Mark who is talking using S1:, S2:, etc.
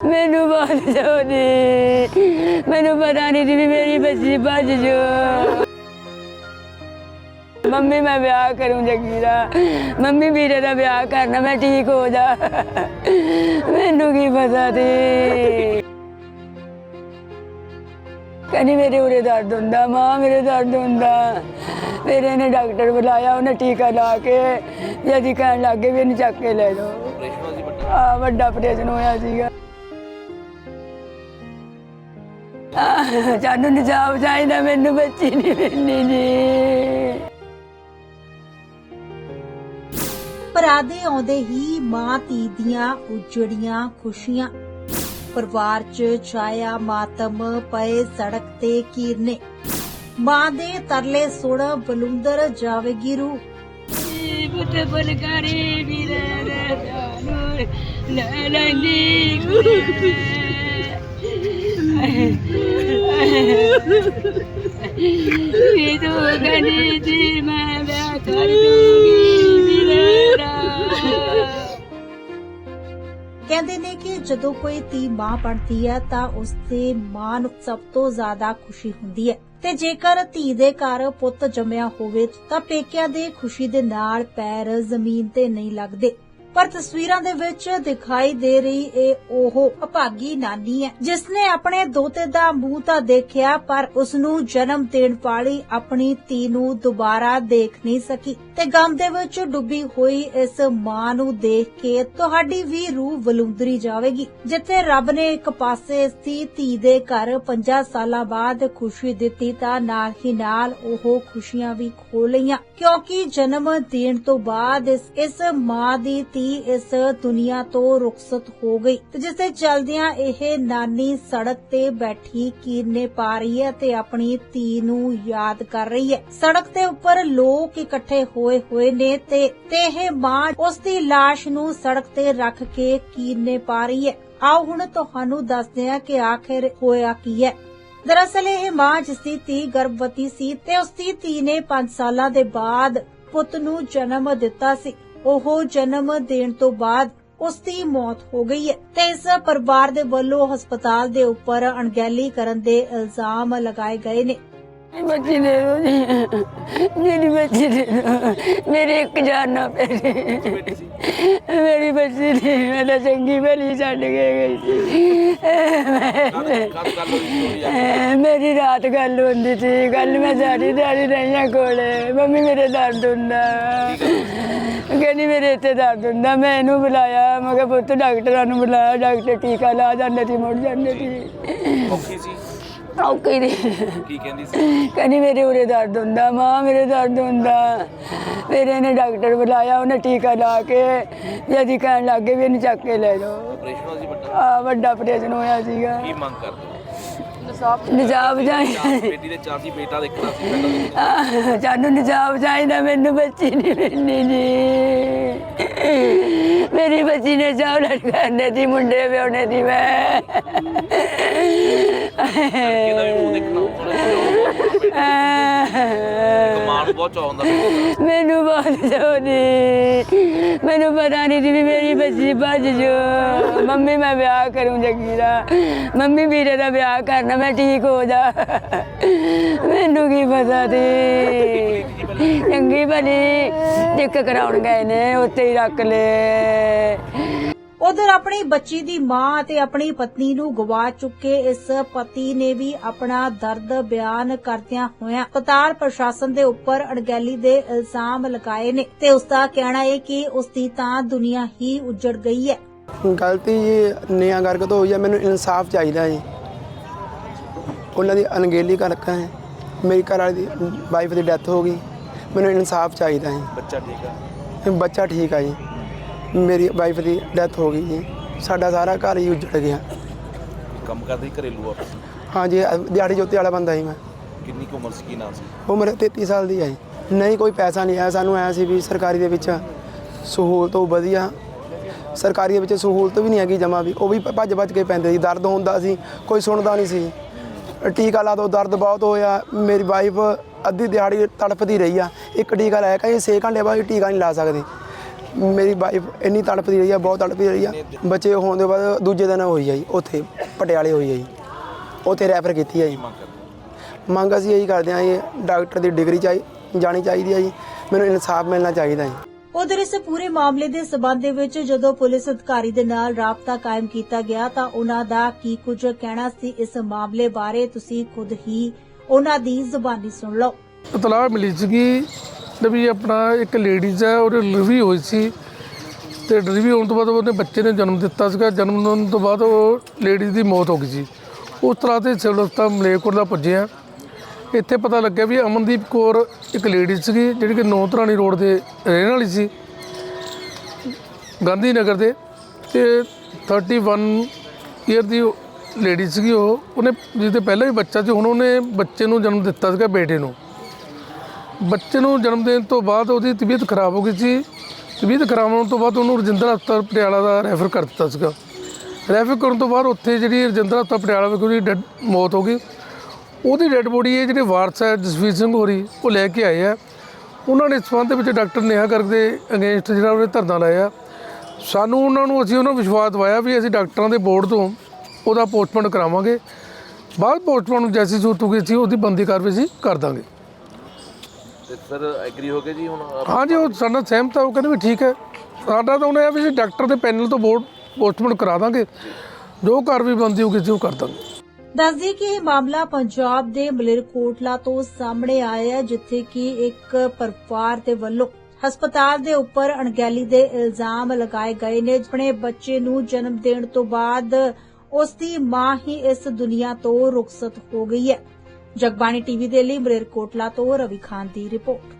S1: ਮੈਨੂੰ ਬਹੁਤ ਜੋਨੀ ਮੈਨੂੰ ਪਤਾ ਨਹੀਂ ਸੀ ਵੀ ਮੇਰੀ ਬੱਚੀ ਭੱਜ ਜੋ ਮੰਮੀ ਮੈਂ ਵਿਆਹ ਕਰੂੰ ਜੱਗੀ ਦਾ ਮੰਮੀ ਵੀਰੇ ਦਾ ਵਿਆਹ ਕਰਨਾ ਮੈਂ ਠੀਕ ਹੋ ਜਾ। ਮੈਨੂੰ ਕੀ ਪਤਾ ਸੀ ਕਹਿੰਦੀ ਮੇਰੇ ਉਰੇ ਦਰਦ ਹੁੰਦਾ ਮਾਂ ਮੇਰੇ ਦਰਦ ਹੁੰਦਾ। ਫਿਰ ਇਹਨੇ ਡਾਕਟਰ ਬੁਲਾਇਆ ਉਹਨੇ ਟੀਕਾ ਲਾ ਕੇ। ਜਦੀ ਕਹਿਣ ਲੱਗੇ ਵੀ ਇਹਨੂੰ ਚੱਕ ਕੇ ਲੈ ਜਾਓ। ਆ ਵੱਡਾ। ਆਪਰੇਸ਼ਨ ਹੋਇਆ ਸੀਗਾ। ਸਾਨੂੰ ਨਿਜਾਬ ਚਾਹੀਦਾ ਮੈਨੂੰ ਬੱਚੀ ਨਹੀਂ ਮਿਲਣੀ ਜੀ।
S2: ਪਰਾਦੇ ਆਉਂਦੇ ਹੀ ਮਾਂ ਧੀ ਦੀਆਂ ਉਜੜੀਆਂ ਖੁਸ਼ੀਆਂ। ਪਰਿਵਾਰ 'ਚ ਛਾਇਆ ਮਾਤਮ ਪਏ ਸੜਕ ਤੇ ਕੀਰਨੇ। ਮਾਂ ਦੇ ਤਰਲੇ ਸੁਣ ਬਲੁੰਦਰ ਜਾਵੇਗੀ ਰੂ
S1: ਪੁੱਤ ਬਲਕਾਰੀ ਵੀਰੇ ਰੇ ਜਾਨੂ ਲੈ ਲੈਂਦੀ ਕੁੜੇ ਇਹ ਤੂੰ ਕਹਿੰਦੀ ਸੀ ਮੈਂ ਵਿਆਹ ਕਰ ਦੂੰਗੀ
S2: ਕਹਿੰਦੇ ਨੇ ਕਿ ਜਦੋਂ ਕੋਈ ਧੀ ਮਾਂ ਬਣਦੀ ਹੈ ਤਾਂ ਉਸ ਦੇ ਮਾਂ ਨੂੰ ਸਭ ਤੋਂ ਜ਼ਿਆਦਾ ਖੁਸ਼ੀ ਹੁੰਦੀ ਹੈ। ਤੇ ਜੇਕਰ ਧੀ ਦੇ ਘਰ ਪੁੱਤ ਜੰਮਿਆ ਹੋਵੇ ਤਾਂ ਪੇਕਿਆਂ ਦੇ ਖੁਸ਼ੀ ਦੇ ਨਾਲ ਪੈਰ ਜ਼ਮੀਨ ਤੇ ਨਹੀਂ ਲੱਗਦੇ। ਪਰ ਤਸਵੀਰਾਂ ਦੇ ਵਿੱਚ ਦਿਖਾਈ ਦੇ ਰਹੀ ਇਹ ਉਹ ਅਭਾਗੀ ਨਾਨੀ ਹੈ ਜਿਸ ਨੇ ਆਪਣੇ ਦੋਤੇ ਦਾ ਮੂੰਹ ਤਾਂ ਦੇਖਿਆ, ਪਰ ਉਸ ਨੂੰ ਜਨਮ ਦੇਣ ਵਾਲੀ ਆਪਣੀ ਧੀ ਨੂੰ ਦੁਬਾਰਾ ਦੇਖ ਨਹੀਂ ਸਕੀ ਤੇ ਗਮ ਦੇ ਵਿੱਚ ਡੁੱਬੀ ਹੋਈ ਇਸ ਮਾਂ ਨੂੰ ਦੇਖ ਕੇ ਤੁਹਾਡੀ ਵੀ ਰੂਹ ਵਲੂੰਦਰੀ ਜਾਵੇਗੀ, ਜਿੱਥੇ ਰੱਬ ਨੇ ਇੱਕ ਪਾਸੇ ਇਸ ਦੀ ਧੀ ਦੇ ਘਰ 50 ਸਾਲਾਂ ਬਾਅਦ ਖੁਸ਼ੀ ਦਿੱਤੀ ਤਾਂ ਨਾਲ ਹੀ ਨਾਲ ਉਹ ਖੁਸ਼ੀਆਂ ਵੀ ਖੋ ਲਈਆਂ, ਕਿਉਂਕਿ ਜਨਮ ਦੇਣ ਤੋਂ ਬਾਅਦ ਇਸ ਮਾਂ ਦੀ ਧੀ ਇਸ ਦੁਨੀਆ ਤੋਂ ਰੁਖਸਤ ਹੋ ਗਈ ਤੇ ਜਿਸ ਦੇ ਚਲਦਿਆਂ ਇਹ ਨਾਨੀ ਸੜਕ ਤੇ ਬੈਠੀ ਕੀਰਨੇ ਪਾ ਰਹੀ ਹੈ ਤੇ ਆਪਣੀ ਧੀ ਨੂੰ ਯਾਦ ਕਰ ਰਹੀ ਹੈ। ਸੜਕ ਦੇ ਉੱਪਰ ਲੋਕ ਇਕੱਠੇ ਹੋਏ ਹੋਏ ਨੇ ਤੇ ਤੇ ਇਹ ਮਾਂ ਉਸ ਦੀ ਲਾਸ਼ ਨੂੰ ਸੜਕ ਤੇ ਰੱਖ ਕੇ ਕੀਰਨੇ ਪਾ ਰਹੀ ਹੈ। ਆਓ ਹੁਣ ਤੁਹਾਨੂੰ ਦੱਸਦੇ ਹਾਂ ਕਿ ਆਖਿਰ ਹੋਇਆ ਕੀ ਹੈ। ਦਰਅਸਲ ਇਹ ਮਾਂ ਜਿਸ ਦੀ ਧੀ ਗਰਭਵਤੀ ਸੀ ਤੇ ਉਸ ਦੀ ਧੀ ਨੇ 5 ਸਾਲਾਂ ਦੇ ਬਾਅਦ ਪੁੱਤ ਨੂੰ ਜਨਮ ਦਿੱਤਾ ਸੀ। ਉਹ ਜਨਮ ਦੇਣ ਤੋਂ ਬਾਅਦ ਉਸ ਦੀ ਮੌਤ ਹੋ ਗਈ ਹੈ ਤੇ ਇਸ ਪਰਿਵਾਰ ਦੇ ਵੱਲੋਂ ਹਸਪਤਾਲ ਦੇ ਉੱਪਰ ਅਣਗਹਿਲੀ ਕਰਨ ਦੇ ਇਲਜ਼ਾਮ ਲਗਾਏ ਗਏ ਨੇ।
S1: ਬੱਚੀ ਦੇ ਦੋ ਜੀ ਮੇਰੀ ਬੱਚੀ ਦੇ ਦੋ ਮੇਰੇ ਇੱਕ ਜਾਨ ਨਾ ਪੈਰੀ ਮੇਰੀ ਬੱਚੀ ਨਹੀਂ ਮੈਂ ਤਾਂ ਚੰਗੀ ਭਲੀ ਛੱਡ ਕੇ ਗਈ ਸੀ ਮੇਰੀ ਰਾਤ ਗੱਲ ਹੁੰਦੀ ਸੀ ਗੱਲ ਮੈਂ ਸਾਰੀ ਦਿਹਾੜੀ ਰਹੀਆਂ ਕੋਲੇ ਮੰਮੀ ਮੇਰੇ ਦਰਦ ਹੁੰਦਾ ਕਹਿੰਦੀ ਮੇਰੇ ਇੱਥੇ ਦਰਦ ਹੁੰਦਾ ਮੈਂ ਇਹਨੂੰ ਬੁਲਾਇਆ ਮੈਂ ਕਿਹਾ ਪੁੱਤ ਡਾਕਟਰਾਂ ਨੂੰ ਬੁਲਾਇਆ ਡਾਕਟਰ ਟੀਕਾ ਲਾ ਜਾਂਦੇ ਸੀ ਮੁੜ ਜਾਂਦੇ ਸੀ
S3: ਔਖੀ ਸੀ
S1: ਦੀ
S3: ਕੀ ਕਹਿੰਦੀ ਸੀ?
S1: ਕਹਿੰਦੀ ਮੇਰੇ ਉਰੇ ਦਰਦ ਹੁੰਦਾ ਮਾਂ ਮੇਰੇ ਦਰਦ ਹੁੰਦਾ। ਫਿਰ ਇਹਨੇ ਡਾਕਟਰ ਬੁਲਾਇਆ ਉਹਨੇ ਟੀਕਾ ਲਾ ਕੇ ਜਦੀ ਕਹਿਣ ਲੱਗੇ ਵੀ ਇਹਨੂੰ ਚੱਕ ਕੇ ਲੈ ਜਾਓ।
S3: ਆਪਰੇਸ਼ਨ ਸੀ ਵੱਡਾ?
S1: ਆ ਵੱਡਾ ਆਪਰੇਸ਼ਨ ਹੋਇਆ ਸੀਗਾ।
S3: ਕੀ ਮੰਗ ਕਰਦੇ
S1: ਨਿਜਾਬ ਚਾਹੀਦਾ
S3: ਬੇਟੀ ਦੇ ਚਾਰ ਸੀ ਬੇਟਾ ਦੇਖਣਾ ਸੀ ਪਹਿਲਾਂ
S1: ਆਹ, ਸਾਨੂੰ ਨਿਜਾਬ ਚਾਹੀਦਾ ਮੈਨੂੰ ਬੱਚੀ ਨਹੀਂ ਮਿਲਣੀ ਜੀ। ਮੇਰੀ ਬੱਚੀ ਨੇ ਜਾਉ ਲੜਕਾਨੇ ਦੀ ਮੁੰਡੇ ਵਿਆਹਣੇ ਦੀ ਮੈਂ।
S3: ਕਿਹਦਾ ਵੀ ਮੂੰਹ ਦੇਖਣਾ ਹੁੰਦਾ ਮਾਂ ਨੂੰ ਬਹੁਤ ਚਾਅ ਹੁੰਦਾ। ਬੇਟੀ
S1: ਮੈਨੂੰ ਬਹੁਤ ਜੋਨੀ ਮੈਨੂੰ ਪਤਾ ਨਹੀਂ ਸੀ ਵੀ ਮੇਰੀ ਬੱਚੀ ਭੱਜ ਜੋ ਮੰਮੀ ਮੈਂ ਵਿਆਹ ਕਰੂੰ ਜੱਗੀ ਦਾ ਮੰਮੀ ਵੀਰੇ ਦਾ ਵਿਆਹ ਕਰਨਾ ਮੈਂ ਠੀਕ ਹੋ ਜਾ। ਮੈਨੂੰ ਕੀ ਪਤਾ ਸੀ? ਚੰਗੀ ਭਲੀ। ਟਿਕ ਕਰਾਉਣ ਗਏ ਨੇ ਉੱਤੇ ਹੀ ਰੱਖ ਲੈ
S2: ਉਧਰ ਆਪਣੀ ਬੱਚੀ ਦੀ ਮਾਂ ਅਤੇ ਆਪਣੀ ਪਤਨੀ ਨੂੰ ਗਵਾ ਚੁੱਕੇ ਇਸ ਪਤੀ ਨੇ ਵੀ ਆਪਣਾ ਦਰਦ ਬਿਆਨ ਕਰਦਿਆਂ ਹੋਇਆਂ ਹਸਪਤਾਲ ਪ੍ਰਸ਼ਾਸਨ ਦੇ ਉੱਪਰ ਅਣਗਹਿਲੀ ਦੇ ਇਲਜ਼ਾਮ ਲਗਾਏ ਨੇ ਤੇ ਉਸ ਦਾ ਕਹਿਣਾ ਹੈ ਕਿ ਉਸ ਦੀ ਤਾਂ ਦੁਨੀਆ ਹੀ ਉਜੜ ਗਈ ਹੈ।
S4: ਗਲਤੀ ਜੀ ਨਿਆਂ ਕਰਕੇ ਤੋਂ ਹੋਈ ਹੈ ਮੈਨੂੰ ਇਨਸਾਫ ਚਾਹੀਦਾ ਜੀ। ਉਹਨਾਂ ਦੀ ਅਣਗਹਿਲੀ ਕਰਕੇ ਹੈ ਮੇਰੀ ਘਰ ਵਾਲੀ ਦੀ ਵਾਈਫ ਦੀ ਡੈਥ ਹੋ ਗਈ ਮੈਨੂੰ ਇਨਸਾਫ ਚਾਹੀਦਾ ਜੀ।
S3: ਬੱਚਾ ਠੀਕ ਆ?
S4: ਬੱਚਾ ਠੀਕ ਆ ਜੀ। ਮੇਰੀ ਵਾਈਫ ਦੀ ਡੈਥ ਹੋ ਗਈ ਜੀ। ਸਾਡਾ ਸਾਰਾ ਘਰ ਹੀ ਉਜੜ ਗਿਆ।
S3: ਕੰਮ ਕਰਦੀ ਘਰੇਲੂ ਆਪਸ
S4: ਹਾਂਜੀ ਅ- ਦਿਹਾੜੀ ਜੋਤੇ ਵਾਲਾ ਬੰਦਾ ਜੀ ਮੈਂ।
S3: ਕਿੰਨੀ ਕੁ ਉਮਰ ਸੀ ਕੀ ਨਾਮ ਸੀ?
S4: ਉਮਰ 33 ਸਾਲ ਦੀ ਹੈ ਜੀ। ਨਹੀਂ ਕੋਈ ਪੈਸਾ ਨਹੀਂ ਆਇਆ। ਸਾਨੂੰ ਆਇਆ ਸੀ ਵੀ ਸਰਕਾਰੀ ਦੇ ਵਿੱਚ ਸਹੂਲਤ ਉਹ ਵਧੀਆ। ਸਰਕਾਰੀ ਦੇ ਵਿੱਚ ਸਹੂਲਤ ਵੀ ਨਹੀਂ ਹੈਗੀ ਜਮਾ ਵੀ। ਉਹ ਵੀ ਭੱਜ ਭੱਜ ਕੇ ਪੈਂਦੇ ਸੀ। ਦਰਦ ਹੁੰਦਾ ਸੀ। ਕੋਈ ਸੁਣਦਾ ਨਹੀਂ ਸੀ। ਟੀਕਾ ਲਾ ਦੋ ਦਰਦ ਬਹੁਤ ਹੋਇਆ। ਮੇਰੀ ਵਾਈਫ ਅੱਧੀ ਦਿਹਾੜੀ ਤੜਫਦੀ ਰਹੀ ਆ। ਇੱਕ ਟੀਕਾ ਲਾਇਆ ਕਹਿੰਦੀ 6 ਘੰਟੇ ਬਾਅਦ ਟੀਕਾ ਨਹੀਂ ਲਾ ਸਕਦੀ। ਮੇਰੀ ਵਾਈਫ ਇੰਨੀ ਤੜਪਦੀ ਰਹੀ ਆ ਬਹੁਤ ਤੜਪਦੀ ਰਹੀ ਆ। ਬੱਚੇ ਹੋਣ ਦੇ ਬਾਅਦ ਦੂਜੇ ਦਿਨ ਹੋਈ ਆ ਜੀ ਉੱਥੇ ਪਟਿਆਲੇ ਹੋਈ ਆ ਜੀ। ਉੱਥੇ ਰੈਫਰ ਕੀਤੀ ਆ ਜੀ। ਮੰਗ ਅਸੀਂ ਇਹੀ ਕਰਦੇ ਆ ਜੀ ਡਾਕਟਰ ਦੀ ਡਿਗਰੀ ਚਾਹੀ ਜਾਣੀ ਚਾਹੀਦੀ ਆ ਜੀ। ਮੈਨੂੰ ਇਨਸਾਫ ਮਿਲਣਾ ਚਾਹੀਦਾ ਜੀ।
S2: ਉਧਰ ਇਸ ਪੂਰੇ ਮਾਮਲੇ ਦੇ ਸਬੰਧ ਦੇ ਵਿੱਚ ਜਦੋਂ ਪੁਲਿਸ ਅਧਿਕਾਰੀ ਦੇ ਨਾਲ ਰਾਬਤਾ ਕਾਇਮ ਕੀਤਾ ਗਿਆ ਤਾਂ ਉਹਨਾਂ ਦਾ ਕੀ ਕੁਝ ਕਹਿਣਾ ਸੀ ਇਸ ਮਾਮਲੇ ਬਾਰੇ? ਤੁਸੀਂ ਖੁਦ ਹੀ ਉਹਨਾਂ ਦੀ ਜ਼ੁਬਾਨੀ ਸੁਣ ਲਓ।
S5: ਇਤਲਾਹ ਮਿਲੀ ਸੀਗੀ ਵੀ ਆਪਣਾ ਇੱਕ ਲੇਡੀਜ਼ ਹੈ ਉਹ ਡਿਲੀਵਰੀ ਹੋਈ ਸੀ। ਤੇ ਡਿਲੀਵਰੀ ਹੋਣ ਤੋਂ ਬਾਅਦ ਉਹਨੇ ਬੱਚੇ ਨੇ ਜਨਮ ਦਿੱਤਾ ਸੀਗਾ। ਜਨਮ ਹੋਣ ਤੋਂ ਬਾਅਦ ਉਹ ਲੇਡੀਜ਼ ਦੀ ਮੌਤ ਹੋ ਗਈ ਸੀ। ਉਸ ਤਰ੍ਹਾਂ ਤੇ ਸਿਵਲ ਹਸਪਤਾਲ ਮਲੇਰਕੋਟ ਦਾ ਪੁੱਜਿਆ ਇੱਥੇ ਪਤਾ ਲੱਗਿਆ ਵੀ ਅਮਨਦੀਪ ਕੌਰ ਇੱਕ ਲੇਡੀਜ਼ ਸੀਗੀ, ਜਿਹੜੀ ਕਿ ਨੌਧਰਾਣੀ ਰੋਡ ਦੇ ਰਹਿਣ ਵਾਲੀ ਸੀ। ਗਾਂਧੀ ਨਗਰ ਦੇ। ਤੇ 31 ਈਅਰ ਦੀ ਲੇਡੀ ਸੀਗੀ ਉਹ। ਉਹਨੇ ਜਿਹਦੇ ਪਹਿਲਾਂ ਵੀ ਬੱਚਾ ਸੀ, ਹੁਣ ਉਹਨੇ ਬੱਚੇ ਨੂੰ ਜਨਮ ਦਿੱਤਾ ਸੀਗਾ ਬੇਟੇ ਨੂੰ। ਬੱਚੇ ਨੂੰ ਜਨਮ ਦੇਣ ਤੋਂ ਬਾਅਦ ਉਹਦੀ ਤਬੀਅਤ ਖਰਾਬ ਹੋ ਗਈ ਸੀ। ਤਬੀਅਤ ਖਰਾਬ ਹੋਣ ਤੋਂ ਬਾਅਦ ਉਹਨੂੰ ਰਜਿੰਦਰ ਹਸਪਤਾਲ ਪਟਿਆਲਾ ਦਾ ਰੈਫਰ ਕਰ ਦਿੱਤਾ ਸੀਗਾ। ਰੈਫਰ ਕਰਨ ਤੋਂ ਬਾਅਦ ਉੱਥੇ ਜਿਹੜੀ ਰਜਿੰਦਰ ਹਸਪਤਾਲ ਪਟਿਆਲਾ ਵਿੱਚ ਉਹਦੀ ਡੈਡ ਮੌਤ ਹੋ ਗਈ। ਉਹਦੀ ਡੈਡ ਬੋਡੀ ਇਹ ਜਿਹੜੇ ਵਾਰਸ ਹੈ, ਜਸਵੀਰ ਸਿੰਘ ਹੋਰੀ, ਉਹ ਲੈ ਕੇ ਆਏ ਆ। ਉਹਨਾਂ ਨੇ ਇਸ ਸੰਬੰਧ ਵਿੱਚ ਡਾਕਟਰ ਨੇਹਾ ਗਰਗ ਦੇ ਅਗੇਂਸਟ ਜਿਹੜਾ ਉਹਨੇ ਧਰਨਾ ਲਾਇਆ। ਸਾਨੂੰ ਉਹਨਾਂ ਨੂੰ ਅਸੀਂ ਉਹਨਾਂ ਨੂੰ ਵਿਸ਼ਵਾਸ ਦਿਵਾਇਆ ਵੀ ਅਸੀਂ ਡਾਕਟਰਾਂ ਦੇ ਬੋਰਡ ਤੋਂ ਉਹਦਾ ਪੋਸਟਮਾਰਟਮ ਕਰਾਵਾਂਗੇ। ਬਾਅਦ ਪੋਸਟਮਾਰਟਮ ਜੈਸੀ ਸੂਰਤ ਗਈ ਅਸੀਂ ਉਹਦੀ ਬੰਦੀ ਕਾਰਵਾਈ ਅਸੀਂ ਕਰ ਦਾਂਗੇ।
S3: ਤੇ ਸਰ ਐਗਰੀ ਹੋ ਗਏ ਜੀ ਹੁਣ
S5: ਹਾਂਜੀ ਉਹ ਸਾਡਾ ਸਹਿਮਤ ਆ ਉਹ ਕਹਿੰਦੇ ਵੀ ਠੀਕ ਹੈ। ਸਾਡਾ ਤਾਂ ਉਹਨੇ ਆ ਵੀ ਅਸੀਂ ਡਾਕਟਰ ਦੇ ਪੈਨਲ ਤੋਂ ਬੋਰਡ ਪੋਸਟਮਾਰਟਮ ਕਰਾ ਦਾਂਗੇ। ਜੋ ਕਾਰਵਾਈ ਬੰਦੀ ਹੋਊਗੀ ਅਸੀਂ ਉਹ ਕਰ ਦਾਂਗੇ।
S2: ਦੱਸਦੀ ਕਿ ਇਹ ਮਾਮਲਾ ਪੰਜਾਬ ਦੇ ਮਲੇਰਕੋਟਲਾ ਤੋਂ ਸਾਹਮਣੇ ਆਇਆ ਹੈ ਜਿੱਥੇ ਕਿ ਇੱਕ ਪਰਿਵਾਰ ਦੇ ਵੱਲੋਂ ਹਸਪਤਾਲ ਦੇ ਉੱਪਰ ਅਣਗਹਿਲੀ ਦੇ ਇਲਜ਼ਾਮ ਲਗਾਏ ਗਏ ਨੇ ਆਪਣੇ ਬੱਚੇ ਨੂੰ ਜਨਮ ਦੇਣ ਤੋਂ ਬਾਅਦ ਉਸ ਦੀ ਮਾਂ ਹੀ ਇਸ ਦੁਨੀਆ ਤੋਂ ਰੁਖਸਤ ਹੋ ਗਈ ਹੈ। ਜਗਬਾਣੀ ਟੀਵੀ ਦੇ ਲਈ ਮਰੇਰਕੋਟਲਾ ਤੋਂ ਰਵੀ ਖਾਨ ਦੀ ਰਿਪੋਰਟ।